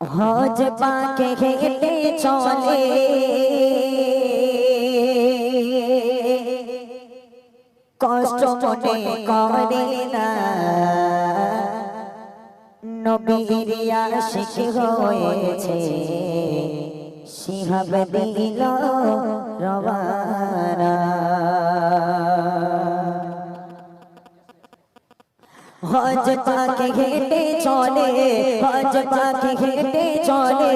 হজ পাকে হেঁটে চলে। কষ্ট মনে করে না। নবীর আশিক হয়েছে সিহাব দিল। পাকে হেঁটে চলে হজ পাকে হেঁটে চলে,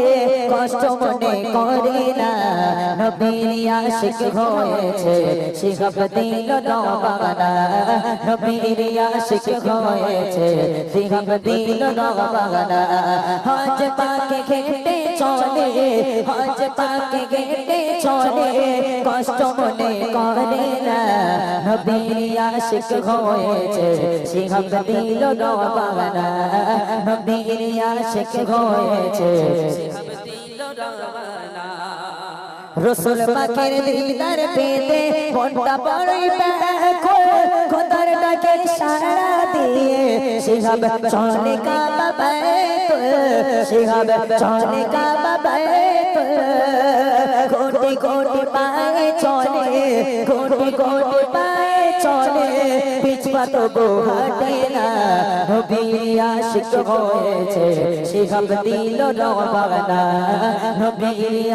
কষ্ট মনে করে না। নবীর আশিক হয়েছে শিখব দিল রবানা নবীর আশিক হয়েছে শিখব দিল রবানা হজ পাকে চলে হজ পাকে হেঁটে চলে। কষ্ট মনে করে না নবীর আশিক হয়েছে শিহাব দিল রবানা। নবীর আশিক হয়েছে রসুল পাকের দিদার পেতে মনটা বড়ই খোদার ডাকে সারা শিহাব চলে কাবা বাইতুল শিহাব চলে কাবা বাইতুল কোটি কোটি পায়ে চলে কোটি কোটি পায়ে চলে পিছপা তো গোহাটে না নবী আশিক হয়েছে, শিহাব দিল রবানা নবী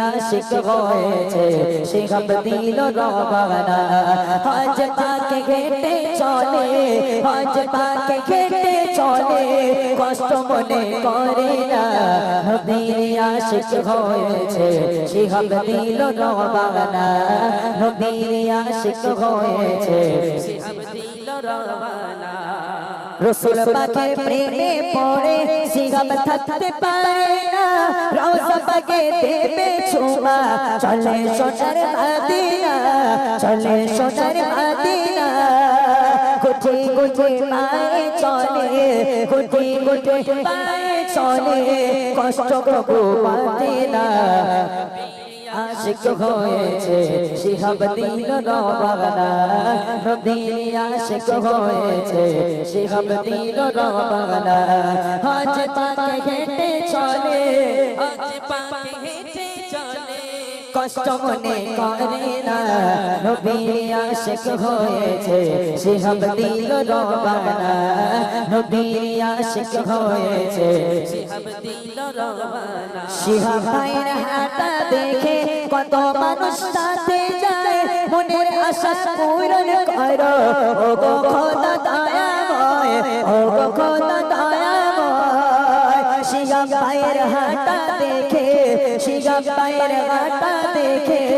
আশিক হয়েছে দিল রবানা হজ পাকে ঘেটে চলে, হজ পাকে ঘেটে চলে, কষ্ট মনে করে না নবী আশিক হয়েছে শিহাব দিল রবানা নবী আশিক হয়েছে রসুল পাকের প্রেমে পড়ে সিগাম থাকতে পারে না। রোজা পাকে দেবে ছোমা চলে সোনার মাদিনা, চলে সোনার মাদিনা। গুটি গুটি পায়ে চলে, গুটি গুটি পায়ে চলে, কষ্ট কবু পাতে না। আশিক হয়েছে, শিহাব দিল রবানা। নবীর আশিক হয়েছে, শিহাব দিল রবানা। হজ পাকে হেঁটে চলে হজ পাকে হেঁটে চলে। কষ্ট মনে করে না। নবীর আশিক হয়েছে নবীর হয়েছে শিহাব দিল রবানা হাতা দেখে কত মানুষ যায়। মনের আশা পূরণ করো ও হাতা দেখে শিহাব ভাইয়ের হাতা দেখে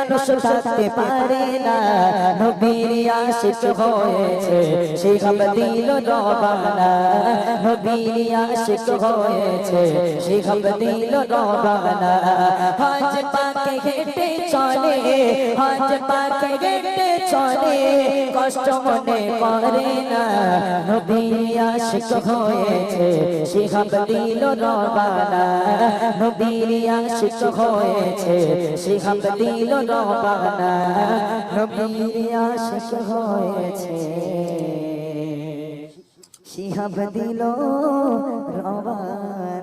মানুষ থাকতে পারে না। নবীর হয়েছে শিহাব দিল নবীর হয়েছে শিহাব দিল হজ পাকে হেঁটে চলে হজ পাকে হেঁটে চলে, কষ্ট মনে করে না। নবীর হয়েছে শিহাব দিল রবানা। নবীর হয়েছে শিহাব দিল রবানা নবীর আশিক হয়েছে। শিহাব দিল রবানা